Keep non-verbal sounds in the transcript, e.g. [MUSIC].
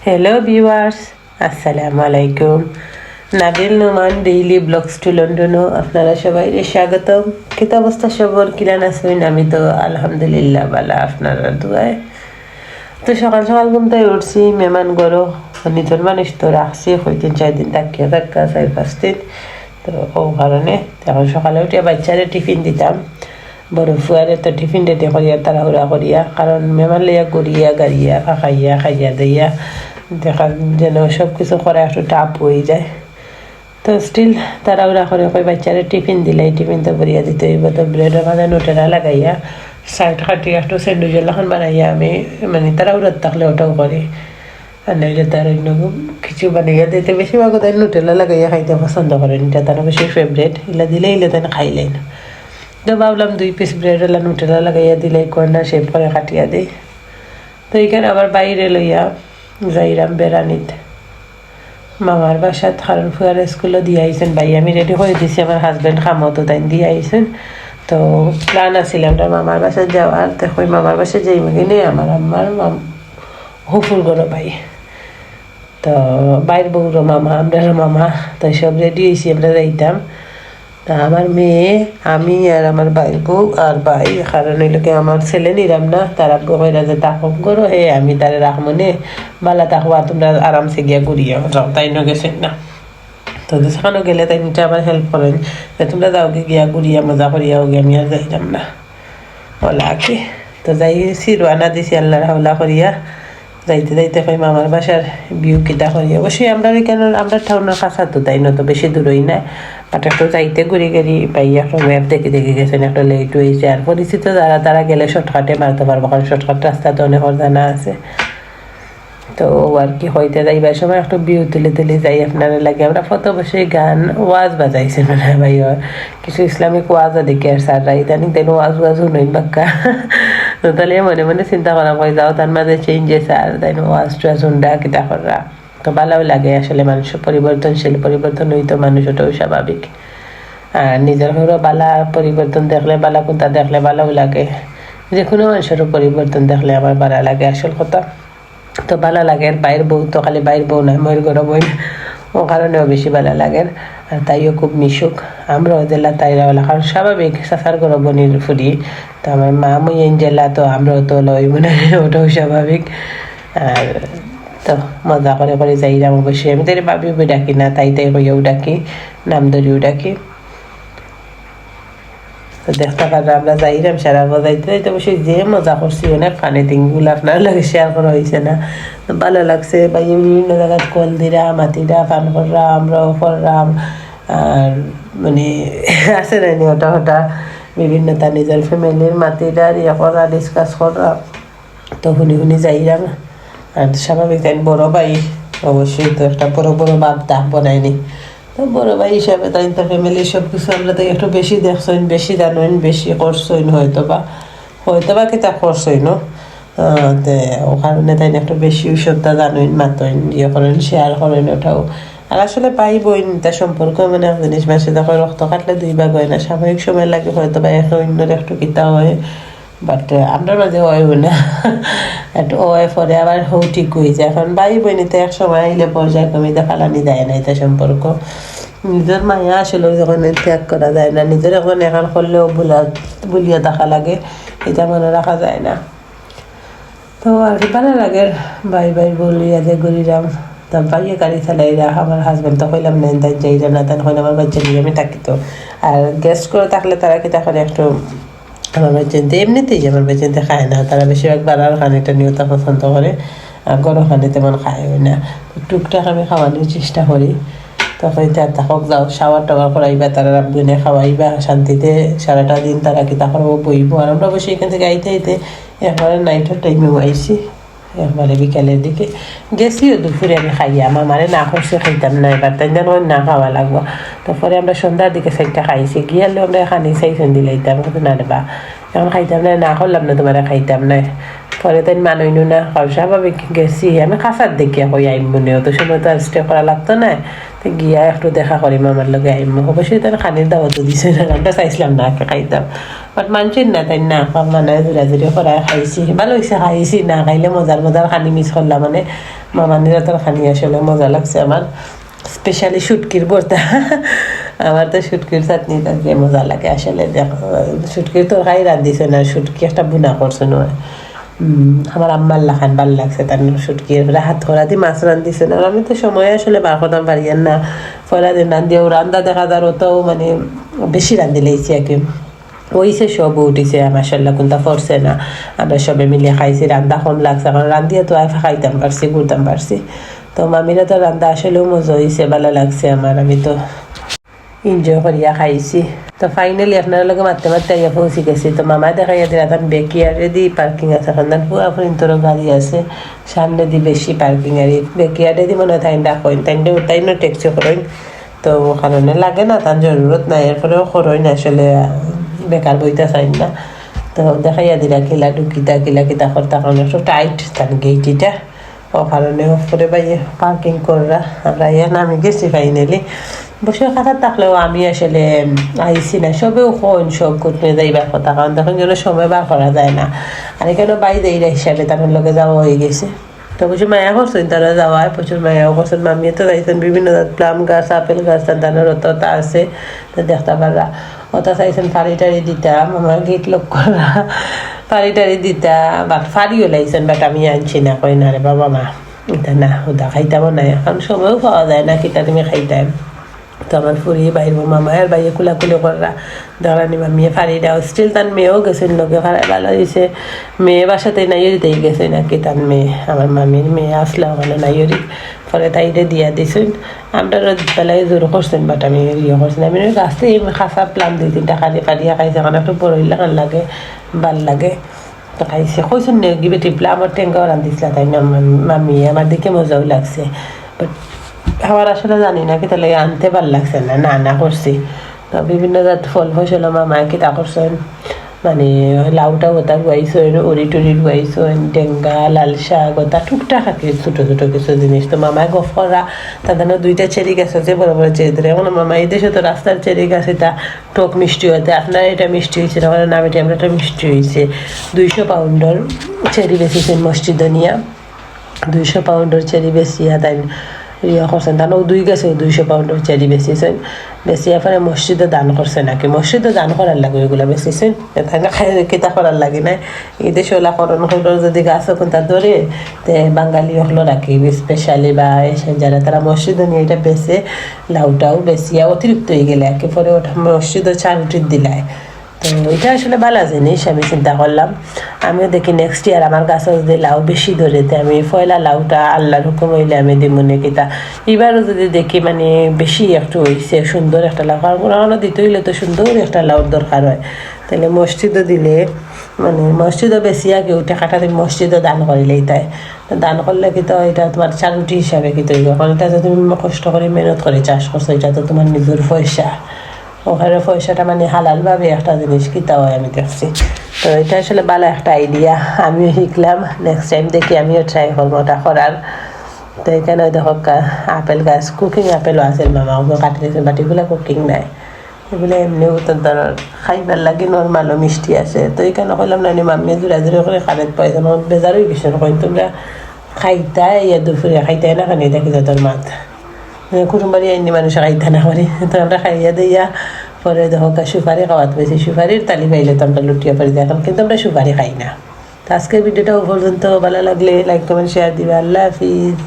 Hello viewers আসসালামু আলাইকুম Nabil Noman daily blogs to লন্ডনও আপনারা সবাই স্বাগতম কিতা অবস্থা সবর কিরান আসবেন আমি তো আলহামদুলিল্লাহ বালা আপনারা দুয়ায় তো সকাল সকাল ঘুম উঠছি মেহমান গরো নিজের মানুষ তো রাখছি হইতেন চার দিন থাকিয়া থাকা চার পাঁচ দিন তো ও কারণে এখন সকালে উঠে বাচ্চারে টিফিন দিতাম বড় ফুয়ারে তো টিফিন রেডি করিয়া তাড়াহুড়া করিয়া কারণ মেমান লইয়া গড়িয়া গাড়িয়া খাইয়া খাইয়া দিয়া দেখা যেন সব কিছু করা একটু টাপ হয়ে যায়। তো স্টিল তাড়াহুড়া করে কই বাচ্চারে টিফিন দিলে, টিফিন তো করিয়া দিতে হইব। তো ব্রেডের মাঝে নোটেরা লাগাইয়া সাইড খাটিয়া একটু স্যান্ডউইচের লখন বানাইয়া আমি মানে তাড়াহুড়ার থাকলে ওটাও করি। আর নইলে তার অন্য কিছু বানাইয়া দিতে বেশিরভাগ তাই নোটেলা লাগাইয়া খাইতে পছন্দ করেন এটা তার বেশি ফেভারেট এগুলা দিলে এগুলো তাই খাইলেন। তো ভাবলাম দুই পিস ব্রেড এলা নুটেলা লাগাইয়া দিলে কর্নার শেপ করে কাটিয়া দিই। তো এইখানে আবার বাইরে লইয়া যাইরাম বেড়ানিত। মামার বাসাত কারণ ফুয়ারে স্কুলে দিয়ে আইসেন ভাই, আমি রেডি করে দিছি। আমার হাজব্যান্ড খামতো তাই দিয়ে আইসেন তো প্ল্যান আছিল আমরা মামার বাসায় যাওয়ার দেখো মামার বাসায় যাই কিনে আমার আমার মাম হুফুর করো ভাই। তো বাইর বউর মামা আমরা মামা তো সব রেডি হয়েছি আমরা যাইতাম। আমার মেয়ে, আমি আর আমার ভাই বউ আর ভাই, কারণ এলোকে আমার ছেলে নিরাম না, তারা কইরা যে তাকম করো হে আমি তারে রাখমনে বালা আর তোমরা আরামসে গিয়া ঘুরিয়া যাও তাই ন গেছেন না। তো সেখানে গেলে তাই নিটা আবার হেল্প করেন, যে তোমরা যাও গিয়া ঘুরিয়া মজা করিয়া হোক আমি আর যাইলাম না ওলা কি। তো যাই রোয়ানা দিছি আল্লাহ হাওলা করিয়া। যাইতে যাইতে কই মামার বাসার বিউ কিতা করি অবশ্যই আমরা কেন, আমরা টাউনের কাছা তো তাই না, তো বেশি দূরই না। বাট একটু যাইতে ঘুরি ঘুরি পাই একটা ম্যাপ দেখে দেখে গেছেন, একটা লেট হয়েছে। আর পরিচিত যারা, তারা গেলে শর্টকাটে মারতে পারব, কারণ শর্টকাট রাস্তা তো অনেক জানা আছে। তো আর কি হইতে যাইবার সময় একটু বিউ তুলে তুলে যাই, আপনারা লাগে। আমরা ফটো বসে গান, ওয়াজ বাজাইছে মানে ভাই কিছু ইসলামিক ওয়াজও দেখি আর স্যাররা, ইদানিং তাই ওয়াজ ওয়াজ শুনুন বাক্কা। তাহলে মনে মনে চিন্তা করা হয় যাও তার মাঝে চেঞ্জেস আর তাই ওয়াজ টুয়াজ শুনডা কিতা করা তো ভালোও লাগে আসলে মানুষের পরিবর্তনশীল পরিবর্তন হইতো মানুষ ওটাও স্বাভাবিক আর নিজের ঘরেও বালা পরিবর্তন দেখলে বালা কোনটা দেখলে ভালোও লাগে যে কোনো মানুষেরও পরিবর্তন দেখলে আমার ভালো লাগে আসল কথা তো ভালো লাগে বাইর বউ তো খালি বাইর বউ নয় ময়ের ঘর বই ও কারণেও বেশি ভালো লাগে। আর তাইও খুব মিশুক। আমরাও জেলা তাইরা বলা কারণ স্বাভাবিক সাফার করো বনির ফুরি। তো আমার মা মুইন জেলা, তো আমরাও তো লই মনে ওটাও স্বাভাবিক। আর তো মজা করে করে যাইলাম অবশ্যই। আমি তাই ভাবি ডাকি না, তাই তাই কইও ডাকি, নাম ধরিও ডাকি। দেখতে পারলে আমরা যাইলাম সারা যাইতে যাইতে অবশ্যই যে মজা করছি, অনেক ফানি থিংগুলো আপনার লাগে শেয়ার করা হয়েছে না। ভালো লাগছে বা বিভিন্ন জায়গায় কল দিরাম মাতিরা ফান করলাম আমরাও করলাম আর মানে [LAUGHS] আছে না ওটা ওটা? বিভিন্ন তার নিজের ফ্যামিলির মাতিরা ইয়ে করা ডিসকাস করা। তো শুনি শুনি যাইলাম আর স্বাভাবিক, তাই বড় ভাই, অবশ্যই তো একটা বড় বড় বাপ দাপ বনায়নি। তো বড় ভাই হিসাবে তাই তো ফ্যামিলি সব কিছু আমরা তো একটু বেশি দেখছেন বেশি জানেন বেশি করছেন হয়তো বা হয়তো বা কিতা করছেন তে ও কারণে তাই একটু বেশি সবটা জানেন মাতেন ইয়ে করেন শেয়ার করেন ওটাও। আর আসলে পাই বই তার সম্পর্ক মানে জিনিস মাসে দেখো রক্ত কাটলে দুই ভাগ হয় না সাময়িক সময় লাগে হয়তো বা এক অন্যের একটু কিতা হয়। বাট আমরা মাঝে হয় না একটু ওয়ে পরে আবার হৌ ঠিক হয়ে যায় এখন ভাই বোনিতে এক সময় আইলে পর্যায়ক্রমিতে ফালানি দেয় না এটা সম্পর্ক নিজের মায়া আসলে যখন ত্যাগ করা যায় না নিজের এখন এখন করলেও ভুলা ভুলিয়া দেখা লাগে এটা মনে রাখা যায় না তো আর কি ভালো লাগে ভাই ভাই বলিয়া যে গরিরাম তা ভাইয়ে গাড়ি চালাই রাখ আমার হাজবেন্ড তো কইলাম নেন তাই যাই না তাই কইলাম আমার বাচ্চা নিয়ে আমি থাকি তো আর গেস্ট করে থাকলে তারা কি তখন একটু আমার বাচ্চাতে এমনিতেই আমার বাচ্চাতে খায় না, তারা বেশিরভাগ বাড়ার খানিটা নিয়তা পছন্দ করে, আর গরম খানি তেমন খায় না। টুকটাক আমি খাওয়ানোর চেষ্টা করি। তখন তার তাকক যাও, শাওয়ার টাওয়ার করাইবা, তারা রাবগুনে খাওয়াইবা, শান্তিতে সারাটা দিন তারা কি তারপর বইব। আর আমরা বসে এখান থেকে আইতে আইতে একবারে নাইটের টাইমেও আইসি। একবারে বিকালের দিকে। গেছিও দুপুরে আমি খাইয়া, আমার মারে না করছে খাইতাম না এবার। তাই যেন না খাওয়া লাগবো। তারপরে আমরা সন্ধ্যার দিকে সাইডটা খাইছি। গিয়ালে আমরা খানি চাইছেন দিলাইতাম কিন্তু না রেবা এখন খাইতাম না না করলাম না তোমার খাইতাম না পরে তাই মানইনু না স্বাভাবিক গেছি আমি খাসার দেখিয়া কই আইম মনে অত সময় তো আর স্টে করা লাগতো না তো গিয়া একটু দেখা করিম আমার লগে আইম অবশ্যই তার খানির দাওয়াতও দিছে না আমরা চাইছিলাম না খাইতাম বাট মানছেন না তাই না মানে জোরা জুরি করাই খাইছি ভালো হয়েছে খাইছি না খাইলে মজার মজার খানি মিস করলাম মানে মামানিরা তোর খানি আসলে মজা লাগছে আমার স্পেশালি শুটকির ভর্তা আমার তো শুটকির চাটনি তাকে মজা লাগে আসলে দেখো শুটকির তো খাই রান্ধিছে না, শুটকি একটা বুনা করছে নয় আমার আম্মার লাখান ভালো লাগছে তার শুটকি। এরপরে হাত ধরা দিয়ে মাছ রান্ধিছে না, আমি তো সময় আসলে বার করতাম পারিয়ান না। ফলা দিন রান্ধিও রান্দা দেখা যার অতও মানে বেশি রান্ধি লেগেছি আর কি ওইসে সব উঠিছে আমার মাসাল্লাহ কোনটা ফরছে না। আমরা সবে মিলে খাইছি রান্দা কম লাগছে। কারণ রান্ধিয়া তো আইফা খাইতাম পারছি ঘুরতাম পারছি তো মামিরা তো রান্দা আসলেও মজা হয়েছে ভালো লাগছে আমার আমি তো এনজয় করিয়া খাইছি তো ফাইনালি আপনার লগে মারতে মারতে আইয়া পৌঁছি গেছি তো মামা দেখাইয়া দিলা তার বেকিয়ারে দি পার্কিং আছে খান পুয়া ফরিন্তর গাড়ি আছে সামনে দি বেশি পার্কিং আর বেকিয়ারে দি মনে হয় তাইন রাখেন তাইন তাই না ট্যাক্সি করেন তো কারণে লাগে না তার জরুরত নাই এরপরেও করেন আসলে বেকার বইতে চাই না তো দেখাইয়া দিলা কিলা ঢুকিতা কিলা কিতা করতা কারণ একটু টাইট তার গেইটিটা ও কারণে করে বাইয়ে পার্কিং কররা আমরা ইয়ে নামি গেছি ফাইনালি বসে কথা থাকলেও আমি আসলে আইসি না। সবেও কোন সব করতে যাইবার কথা কারণ তখন যেন সময় বার করা যায় না। আর এখানে বাইরে এইরা হিসাবে তাদের লগে যাওয়া হয়ে গেছে। তো প্রচুর মায়া করছেন তারা যাওয়ায়, প্রচুর মায়াও করছেন। মামিয়ে তো যাইছেন বিভিন্ন প্লাম গাছ, আপেল গাছ তাদের অতটা আছে, তো দেখতে পারা ওটা চাইছেন ফাড়ি টাড়ি দিতাম, আমার গেট লোক করা। ফাড়ি টাড়ি দিতা বাট ফাড়িও লাইছেন, বাট আমি আনছি না, কই না রে বাবা মা। এটা না, ওটা খাইতাম না এখন সময়ও পাওয়া যায় না কিতা তুমি খাইতাম। তো আমার ফুরি বাইর মামায়ের বাইরে কুলাকুলি করা দাঁড়ানি মামিয়ে ফাড়ি দাও। স্টিল তার মেয়েও গেছেন, লোকে ফাড়াই ভালো হয়েছে মেয়ে বাসাতে নাইরিতেই গেছে নাকি তার মেয়ে, আমার মামির মেয়ে। আসলে ওখানে নাইরি পরে তাইরে দিয়া দিছেন। আমরা বেলায় জোর করছেন বাট আমি ইয়ে করছেন আমি গাছে খাসা প্লাম দুই তিনটা খালি ফাড়িয়া খাইছে। কারণ একটু বড় লাগে ভালো লাগে। তো খাইছে। কইসুন নে গিবে টিপলা আমার টেঙ্গাও রান্ধিছিল তাই না? মামি আমার দিকে মজাও লাগছে। বাট আমার আসলে জানি না কিতা লাগে আনতে ভালো লাগছে না না না করছি। তো বিভিন্ন জাত ফল ফসল আমার মায়ে কিতা করছেন মানে লাউটা গোটা গুয়াইছেন উড়ি টুরি গুয়াইছেন টেঙ্গা লাল শাক গোটা টুকটাক আর কি ছোটো ছোটো কিছু জিনিস তো মামায় গফ করা তাদের দুইটা চেরি গাছ আছে বড় বড় চেরি ধরে এখন মামা এই দেশে তো রাস্তার চেরি গাছ, এটা টক মিষ্টি হতে আপনার এটা মিষ্টি হয়েছে আমার নাম এটা আমরা একটা মিষ্টি হয়েছে দুইশো পাউন্ডর চেরি বেশিছেন মসজিদ নিয়া দুইশো পাউন্ডের চেরি বেশিয়া তাই ইয়ে করছেন দুই গেছে, দুইশো পাউন্ডের চেরি বেশিছেন বেশিয়া পরে মসজিদে দান করছে নাকি? মসজিদে দান করার লাগে ওইগুলো বেশিছেন এখানে খাই কিতা করার লাগে না এই দেশে ওলা করণ হলোর যদি গাছ এখন তা ধরে তে বাঙালি হলো রাখি স্পেশালি বা এসে যারা তারা মসজিদে নিয়ে। এটা বেছে লাউটাও বেশিয়া অতিরিক্ত হয়ে গেলে। একে পরে ওটা মসজিদে চারুটির দিলায়। এটা আসলে ভালো জিনিস, আমি চিন্তা করলাম। আমিও দেখি নেক্সট ইয়ার আমার গাছে যদি লাউ বেশি ধরেতে আমি ফয়লা লাউটা আল্লাহর হুকুম হইলে আমি দিব কিতা এবারও যদি দেখি মানে বেশি একটু হয়েছে সুন্দর একটা লাউ। কারণ কোনো দিতে হইলে তো সুন্দর একটা লাউর দরকার হয়। তাহলে মসজিদও দিলে মানে মসজিদও বেশি আগে উঠে কাটা তুমি মসজিদও দান করিলেই তাই দান করলে কি তো এটা তোমার চারুটি হিসাবে কি তৈরি কারণ এটা যদি তুমি কষ্ট করে মেহনত করে চাষ করছ, এটা তো তোমার নিজের পয়সা। ওখানে পয়সাটা মানে হালালভাবে একটা জিনিস কিতা হয় আমি দেখছি। তো এটা আসলে ভালো একটা আইডিয়া আমিও শিখলাম। নেক্সট টাইম দেখি আমিও ট্রাই করব ওটা করার। তো এখানে ওই দেখো আপেল গাছ কুকিং আপেলও আছে মামা ওগুলো কাটি দিয়েছে বাটিগুলো কুকিং নাই। এগুলো এমনিও তো ধরো, খাইবার লাগে নর্মালও মিষ্টি আছে। তো এখানে কইলাম না মাম্মি জোড়া জোড়া করে খারেত পাইছে বেজার হয়ে গেছে কই তোমরা খাইতাই দুপুরে খাইতাই না খানি দেখি তোর মাথ কুটুম্বারি আইনি মানুষ খাইতে না পারি। তো আমরা খাইয়া দিয়া পরে দেখো সুপারি খাওয়াতে পেয়েছি সুপারির তালি পাইলে তো আমরা লুটিয়া পারি দেখলাম, কিন্তু আমরা সুপারি খাই না। তো আজকের ভিডিওটাও পর্যন্ত। ভালো লাগলে লাইক কমেন্ট শেয়ার দিবে। আল্লাহ হাফিজ।